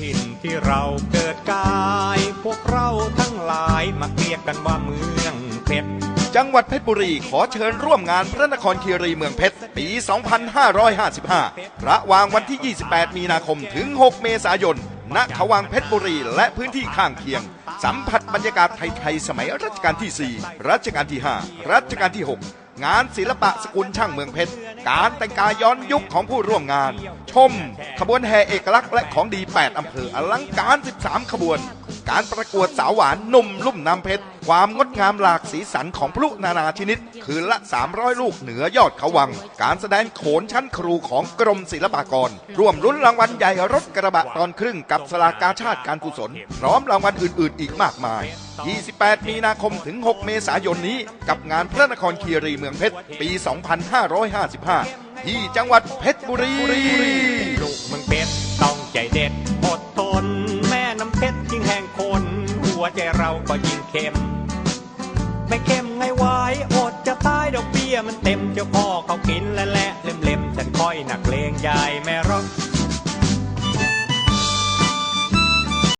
ถิ่นที่เราเกิดกาย พวกเราทั้งหลายมาเรียกกันว่าเมืองเพชร จังหวัดเพชรบุรีขอเชิญร่วมงานพระนครคีรีเมืองเพชร ปี 2555 ระหว่างวันที่ 28 มีนาคมถึง 6 เมษายน ณ ขวังเพชรบุรีและพื้นที่ข้างเคียง สัมผัสบรรยากาศไทย ๆ สมัยรัชกาลที่ 4 รัชกาลที่ 5 รัชกาลที่ 6 งานศิลปะสกุลช่างเมืองเพชร การแต่งกายย้อนยุคของผู้ร่วมงาน ชม ขบวนแห่เอกลักษณ์และของดี 8 อำเภออลังการ 13 ขบวน การประกวดสาวหวานนุ่มลุ่มน้ำเพชร ความงดงามหลากสีสันของพลุนานาชนิด คืนละ 300 ลูกเหนือยอดเขาวัง การแสดงโขนชั้นครูของกรมศิลปากร ร่วมลุ้นรางวัลใหญ่รถกระบะตอนครึ่งกับสลากกาชาติการกุศล พร้อมรางวัลอื่น ๆ อีกมากมาย 28 มีนาคมถึง 6 เมษายนนี้ กับงานพระนครคีรีเมืองเพชร ปี 2555 ที่จังหวัดเพชรบุรีลูกเมืองเพชรต้องใจเด็ดอดทน หัวใจเราก็ยิ่งเข็ม ไม่เข็มไงวายอดจะตายดอกเบี้ยมันเต็มเจ้าพ่อเขากินและแหละเล่มๆฉันค่อยหนักเลงยายแม่รอก